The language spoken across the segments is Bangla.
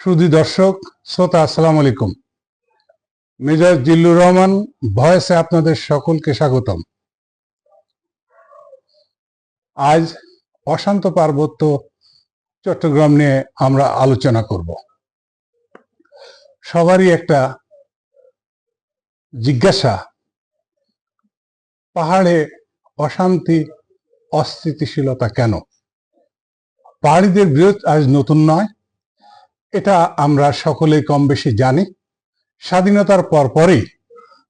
সুধী দর্শক, শ্রোতা, আসসালাম আলাইকুম। মেজর জিল্লুর রহমান, ভয়েসে আপনাদের সকলকে স্বাগতম। আজ অশান্ত পার্বত্য চট্টগ্রাম নিয়ে আমরা আলোচনা করব। সবারই একটা জিজ্ঞাসা, পাহাড়ে অশান্তি, অস্থিতিশীলতা কেন? পাহাড়িদের বিরোধ আজ নতুন নয় এটা আমরা সকলেই কম বেশি জানি। স্বাধীনতার পরপরই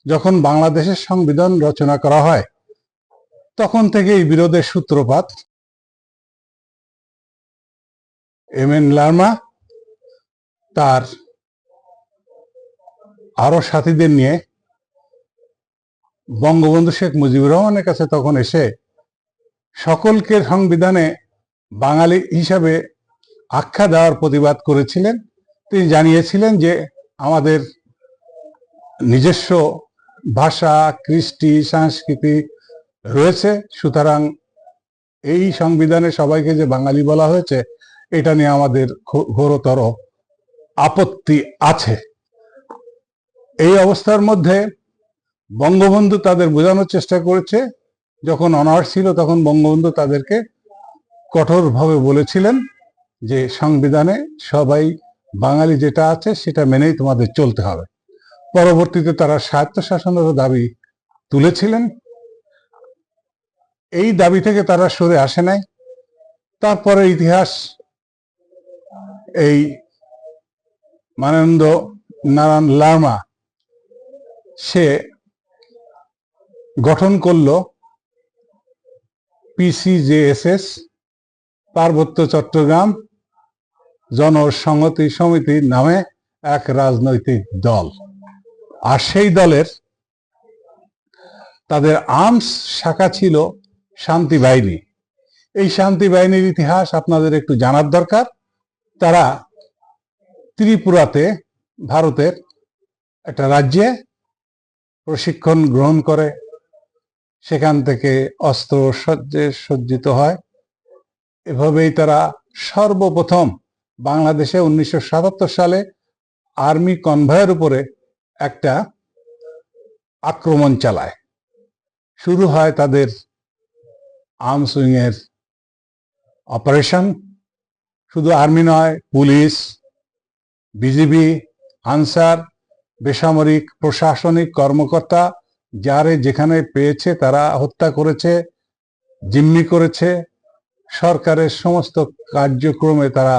যখন বাংলাদেশের সংবিধান রচনা করা হয়, তখন থেকে এই বিরোধের সূত্রপাত। এম এন লার্মা তার আরও সাথীদের নিয়ে বঙ্গবন্ধু শেখ মুজিবুর রহমানের কাছে তখন এসে সকলকে সংবিধানে বাঙালি হিসাবে আখ্যা দেওয়ার প্রতিবাদ করেছিলেন। তিনি জানিয়েছিলেন যে আমাদের নিজস্ব ভাষা, কৃষ্টি, সংস্কৃতি রয়েছে। সুতরাং এই সংবিধানে সবাইকে যে বাঙালি বলা হয়েছে, এটা নিয়ে আমাদের ঘোরতর আপত্তি আছে। এই অবস্থার মধ্যে বঙ্গবন্ধু তাদের বোঝানোর চেষ্টা করেছে। যখন অনার্স ছিল, তখন বঙ্গবন্ধু তাদেরকে কঠোরভাবে বলেছিলেন। যে সংবিধানে সবাই বাঙালি যেটা আছে সেটা মেনেই তোমাদের চলতে হবে। পরবর্তীতে তারা স্বায়ত্তশাসনেরও দাবি তুলেছিলেন। এই দাবি থেকে তারা সরে আসে নাই। তারপরে ইতিহাস এই মানন্দ নারায়ণ লার্মা সে গঠন করল পিসিজেএসএস পার্বত্য চট্টগ্রাম জনসংহতি সমিতি নামে এক রাজনৈতিক দল। আর সেই দলের তাদের আর্মস শাখা ছিল শান্তি বাহিনী। এই শান্তি বাহিনীর ইতিহাস আপনাদের একটু জানার দরকার। তারা ত্রিপুরাতে ভারতের একটা রাজ্যে প্রশিক্ষণ গ্রহণ করে। সেখান থেকে অস্ত্র সজ্জে সজ্জিত হয়। এভাবেই তারা সর্বপ্রথম বাংলাদেশে উনিশশো সাতাত্তর সালে আর্মি কনভয়ের উপরে একটা আক্রমণ চালায়। শুরু হয় তাদের আর্মস উইং এর অপারেশন। শুধু আর্মি নয়, পুলিশ, বিজিবি, আনসার, বেসামরিক, প্রশাসনিক কর্মকর্তা, যারে যেখানে পেয়েছে তারা হত্যা করেছে, জিম্মি করেছে। সরকারের সমস্ত কার্যক্রমে তারা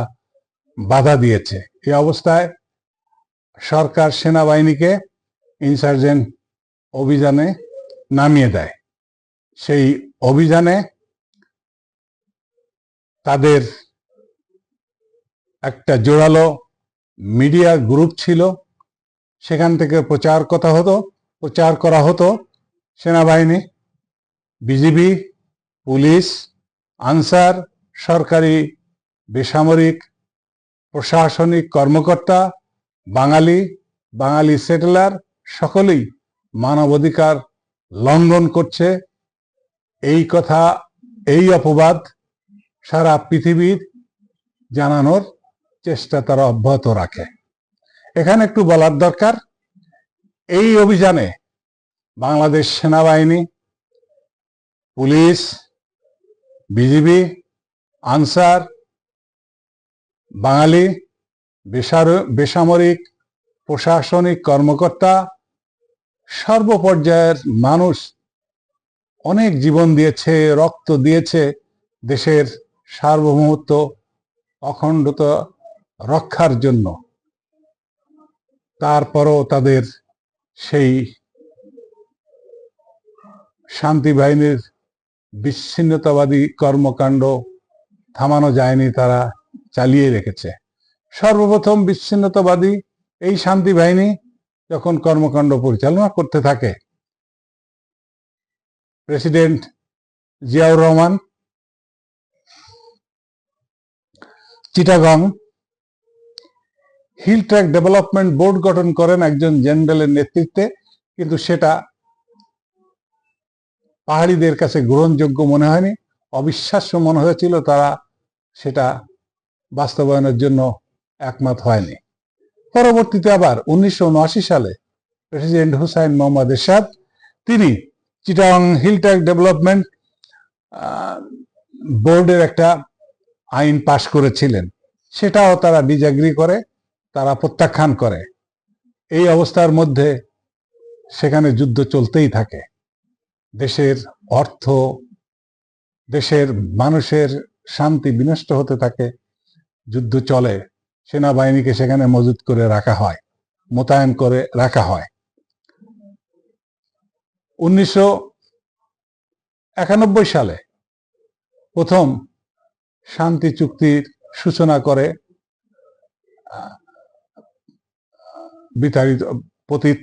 বাধা দিয়েছে। এই অবস্থায় সরকার সেনাবাহিনীকে ইনসার্জেন্ট অভিযানে নামিয়ে দেয়। সেই অভিযানে তাদের একটা জোরালো মিডিয়া গ্রুপ ছিল। সেখান থেকে প্রচার কথা হতো, প্রচার করা হতো সেনাবাহিনী, বিজিবি, পুলিশ, আনসার, সরকারি, বেসামরিক প্রশাসনিক কর্মকর্তা, বাঙালি বাঙালি সেটেলার সকলেই মানবাধিকার লঙ্ঘন করছে। এই কথা, এই অপবাদ সারা পৃথিবীর জানানোর চেষ্টা তারা অব্যাহত রাখে। এখানে একটু বলার দরকার, এই অভিযানে বাংলাদেশ সেনাবাহিনী, পুলিশ, বিজিবি, আনসার বাঙালি, বেসার- বেসামরিক, প্রশাসনিক কর্মকর্তা, সর্বপর্যায়ের মানুষ অনেক জীবন দিয়েছে, রক্ত দিয়েছে দেশের সার্বভৌমত্ব অখণ্ডতা রক্ষার জন্য। তারপরও তাদের সেই শান্তি বাহিনীর বিচ্ছিন্নতাবাদী কর্মকাণ্ড থামানো যায়নি তারা। চালিয়ে রেখেছে। সর্বপ্রথম বিচ্ছিন্নতাবাদী এই শান্তি বাহিনী যখন কর্মকাণ্ড পরিচালনা করতে থাকে, president Ziaur Rahman, Chittagong, hill tract development board গঠন করেন একজন জেনারেলের নেতৃত্বে, কিন্তু সেটা পাহাড়িদের কাছে গ্রহণযোগ্য মনে হয়নি। অবিশ্বাস্য মনে হয়েছিল তারা সেটা বাস্তবায়নের জন্য একমত হয়নি। পরবর্তীতে আবার উনিশশো উনআশি সালে প্রেসিডেন্ট হুসাইন মোহাম্মদ এরশাদ, তিনি চিটাং হিলট্যাক ডেভেলপমেন্ট বোর্ডের একটা আইন পাশ করেছিলেন। সেটাও তারা ডিজাগ্রি করে, তারা প্রত্যাখ্যান করে। এই অবস্থার মধ্যে সেখানে যুদ্ধ চলতেই থাকে। দেশের অর্থ, দেশের মানুষের শান্তি বিনষ্ট হতে থাকে। যুদ্ধ চলে, সেনাবাহিনীকে সেখানে মজুত করে রাখা হয়, মোতায়েন করে রাখা হয়। উনিশশো একানব্বই সালে প্রথম শান্তি চুক্তির সূচনা করে, বিতাড়িত পতিত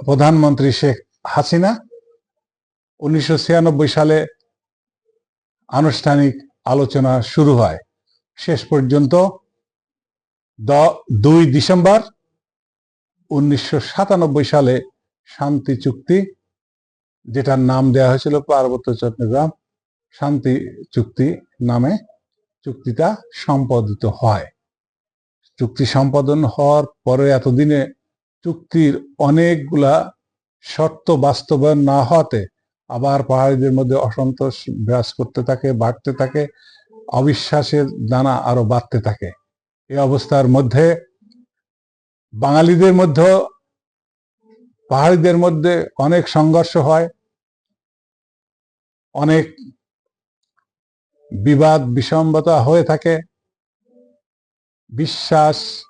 প্রধানমন্ত্রী শেখ হাসিনা। উনিশশো ছিয়ানব্বই সালে আনুষ্ঠানিক আলোচনা শুরু হয়। শেষ পর্যন্ত দুই ডিসেম্বর উনিশশো সাতানব্বই সালে শান্তি চুক্তি, যেটার নাম দেওয়া হয়েছিল পার্বত্য চট্টগ্রাম, শান্তি চুক্তি নামে চুক্তিটা সম্পাদিত হয়। চুক্তি সম্পাদন হওয়ার পরে এতদিনে চুক্তির অনেকগুলা শর্ত বাস্তবায়ন না হওয়াতে আবার পাহাড়িদের মধ্যে অসন্তোষ বিরাজ করতে থাকে, বাড়তে থাকে অবিশ্বাসের দানা আরও বাড়তে থাকে। এই অবস্থার মধ্যে বাঙালিদের মধ্যে, পাহাড়িদের মধ্যে অনেক সংঘর্ষ হয়। অনেক বিবাদ বিসম্বতা হয়ে থাকে। বিশ্বাস,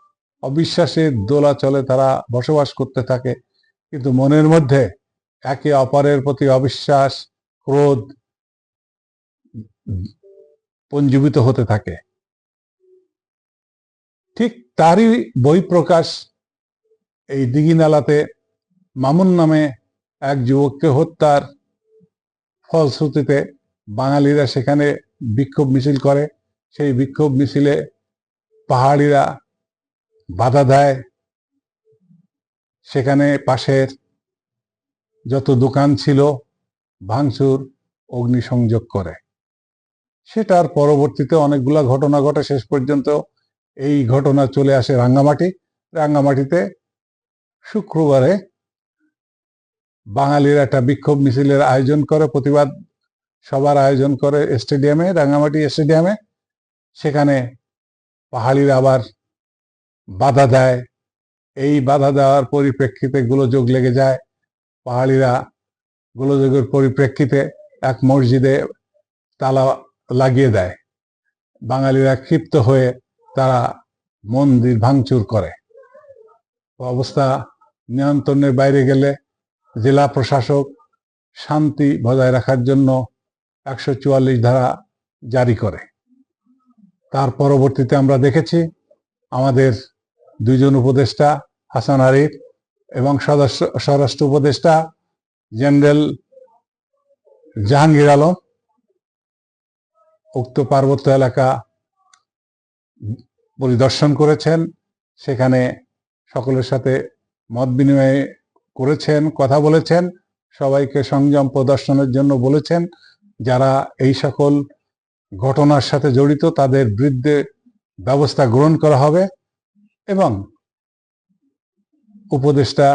অবিশ্বাসের দোলা চলে, তারা বসবাস করতে থাকে। কিন্তু মনের মধ্যে একে অপরের প্রতি অবিশ্বাস, ক্রোধ পঞ্জীবিত হতে থাকে। ঠিক তারই বই প্রকাশ এই দিঘিনালাতে মামুন নামে এক যুবককে হত্যার ফলশ্রুতিতে বাঙালিরা সেখানে বিক্ষোভ মিছিল করে। সেই বিক্ষোভ মিছিলে পাহাড়িরা বাধা দেয়। সেখানে পাশের যত দোকান ছিল ভাঙচুর, অগ্নিসংযোগ করে। সেটার পরবর্তীতে অনেকগুলা ঘটনা ঘটে। শেষ পর্যন্ত এই ঘটনা চলে আসে রাঙ্গামাটি। রাঙ্গামাটিতে শুক্রবারে বাঙালির একটা বিক্ষোভ মিছিলের আয়োজন করে, প্রতিবাদ সবার আয়োজন করে স্টেডিয়ামে, রাঙ্গামাটি স্টেডিয়ামে। সেখানে পাহাড়িরা আবার বাধা দেয়। এই বাধা দেওয়ার পরিপ্রেক্ষিতে গোলযোগ লেগে যায়। পাহাড়িরা গোলযোগের পরিপ্রেক্ষিতে এক মসজিদে তালা লাগিয়ে দেয়। বাঙালিরা ক্ষিপ্ত হয়ে তারা মন্দির ভাঙচুর করে। অবস্থা নিয়ন্ত্রণের বাইরে গেলে জেলা প্রশাসক শান্তি বজায় রাখার জন্য একশো চুয়াল্লিশ ধারা জারি করে। তার পরবর্তীতে আমরা দেখেছি আমাদের দুইজন উপদেষ্টা হাসান আরিফ এবং সদস্য স্বরাষ্ট্র উপদেষ্টা জেনারেল জাহাঙ্গীর আলম উক্ত পার্বত্য এলাকা পরিদর্শন করেছেন। সেখানে সকলের সাথে মত বিনিময় করেছেন, কথা বলেছেন, সবাইকে সংযম প্রদর্শনের জন্য বলেছেন। যারা এই সকল ঘটনার সাথে জড়িত, তাদের বিরুদ্ধে ব্যবস্থা গ্রহণ করা হবে এবং উপদেষ্টা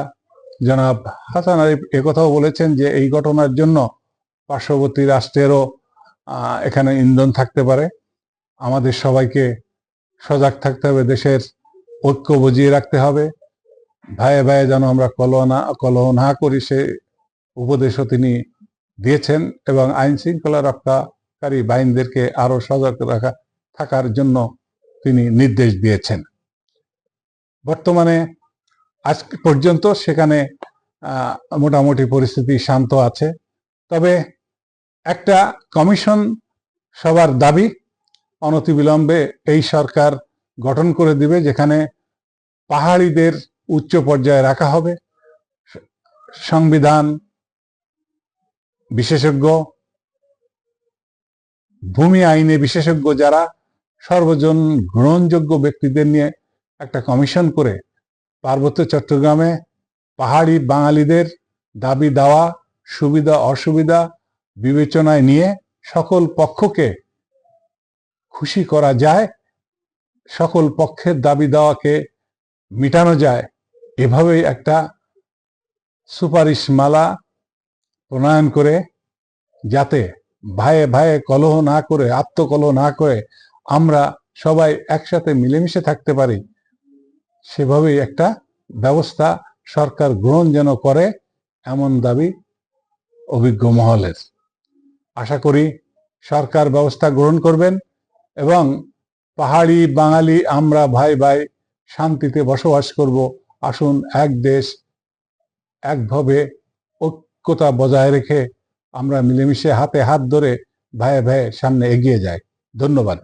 জনাব হাসান আরিফ একথাও বলেছেন যে, এই ঘটনার জন্য পার্শ্ববর্তী রাষ্ট্রেরও এখানে ইন্ধন থাকতে পারে। আমাদের সবাইকে সজাগ থাকতে হবে, দেশের ঐক্য বুঝিয়ে রাখতে হবে। ভাইয়ে ভাইয়ে যেন আমরা কলহ না কলহ না করি, সে উপদেশও তিনি দিয়েছেন এবং আইন শৃঙ্খলা রক্ষাকারী বাহিনীদেরকে আরও সজাগ রাখা, থাকার জন্য তিনি নির্দেশ দিয়েছেন। বর্তমানে আজ পর্যন্ত সেখানে মোটামুটি পরিস্থিতি শান্ত আছে। তবে একটা কমিশন সবার দাবি, অনতিবিলম্বে এই সরকার গঠন করে দিবে, যেখানে পাহাড়িদের উচ্চ পর্যায়ে রাখা হবে। সংবিধান, বিশেষজ্ঞ, ভূমি আইনে বিশেষজ্ঞ যারা সর্বজন গ্রহণযোগ্য ব্যক্তিদের নিয়ে একটা কমিশন করে পার্বত্য চট্টগ্রামে পাহাড়ি বাঙালিদের দাবি দেওয়া সুবিধা, অসুবিধা বিবেচনায় নিয়ে সকল পক্ষকে খুশি করা যায়, সকল পক্ষের দাবি দেওয়াকে মিটানো যায়। এভাবেই একটা সুপারিশ মালা প্রণয়ন করে যাতে ভাইয়ে ভাইয়ে কলহ না করে, আত্মকলহ না করে আমরা সবাই একসাথে মিলেমিশে থাকতে পারি, সেভাবেই একটা ব্যবস্থা সরকার গ্রহণ যেন করে, এমন দাবি অভিজ্ঞ মহলের। আশা করি সরকার ব্যবস্থা গ্রহণ করবেন এবং পাহাড়ি বাঙালি আমরা ভাই ভাই শান্তিতে বসবাস করব। আসুন এক দেশ একভাবে ঐক্যতা বজায় রেখে আমরা মিলেমিশে হাতে হাত ধরে ভাইয়ে ভাইয়ে সামনে এগিয়ে যাই। ধন্যবাদ।